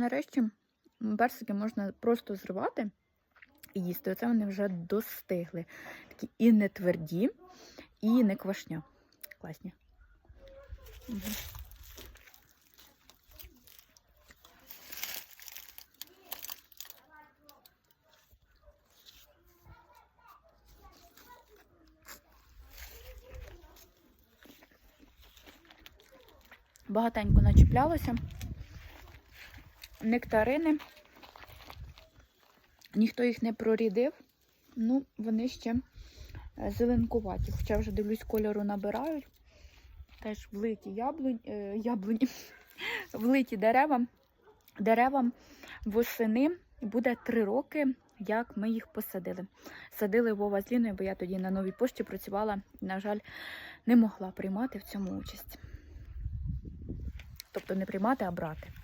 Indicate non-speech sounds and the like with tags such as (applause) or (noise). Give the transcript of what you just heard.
Нарешті персики можна просто зривати і їсти. Оце вони вже достигли. Такі і не тверді, і не квашня. Класні. Багатенько начіплялося. Нектарини. Ніхто їх не прорідив. Ну, вони ще е, зеленкуваті. Хоча вже дивлюсь, кольору набирають. Теж влиті яблунь, е, яблуні, (laughs) влиті дерева. Деревам восени буде три роки, як ми їх посадили. Садили Вова з Ліною, бо я тоді на новій пошті працювала на жаль, не могла приймати в цьому участь. Тобто не приймати, а брати.